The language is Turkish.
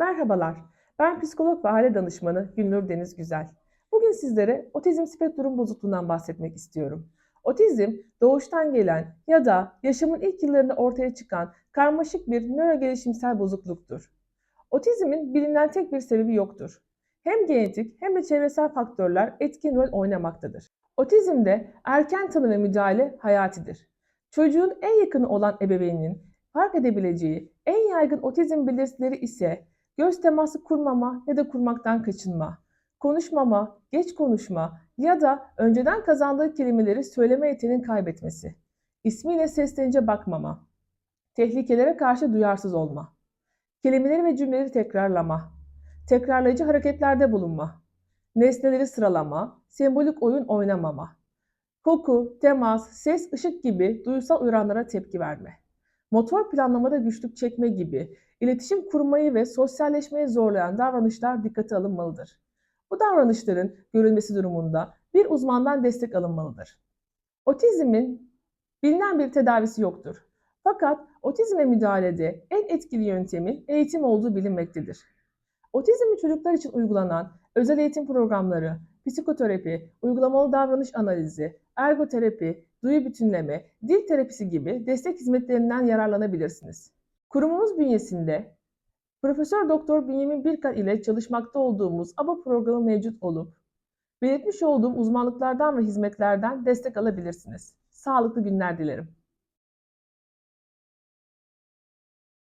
Merhabalar, ben psikolog ve aile danışmanı Gülnur Deniz Güzel. Bugün sizlere otizm spektrum bozukluğundan bahsetmek istiyorum. Otizm, doğuştan gelen ya da yaşamın ilk yıllarında ortaya çıkan karmaşık bir nörogelişimsel bozukluktur. Otizmin bilinen tek bir sebebi yoktur. Hem genetik hem de çevresel faktörler etkin rol oynamaktadır. Otizmde erken tanı ve müdahale hayatidir. Çocuğun en yakını olan ebeveynin fark edebileceği en yaygın otizm belirtileri ise göz teması kurmama ya da kurmaktan kaçınma, konuşmama, geç konuşma ya da önceden kazandığı kelimeleri söyleme yeteneğini kaybetmesi, ismiyle seslenince bakmama, tehlikelere karşı duyarsız olma, kelimeleri ve cümleleri tekrarlama, tekrarlayıcı hareketlerde bulunma, nesneleri sıralama, sembolik oyun oynamama, koku, temas, ses, ışık gibi duysal uyaranlara tepki verme, motor planlamada güçlük çekme gibi iletişim kurmayı ve sosyalleşmeyi zorlayan davranışlar dikkate alınmalıdır. Bu davranışların görülmesi durumunda bir uzmandan destek alınmalıdır. Otizmin bilinen bir tedavisi yoktur. Fakat otizme müdahalede en etkili yöntemin eğitim olduğu bilinmektedir. Otizmli çocuklar için uygulanan özel eğitim programları, psikoterapi, uygulamalı davranış analizi, ergoterapi, duyu bütünleme, dil terapisi gibi destek hizmetlerinden yararlanabilirsiniz. Kurumumuz bünyesinde Profesör Doktor Bünyamin Birkan ile çalışmakta olduğumuz ABA programı mevcut olup belirtmiş olduğum uzmanlıklardan ve hizmetlerden destek alabilirsiniz. Sağlıklı günler dilerim.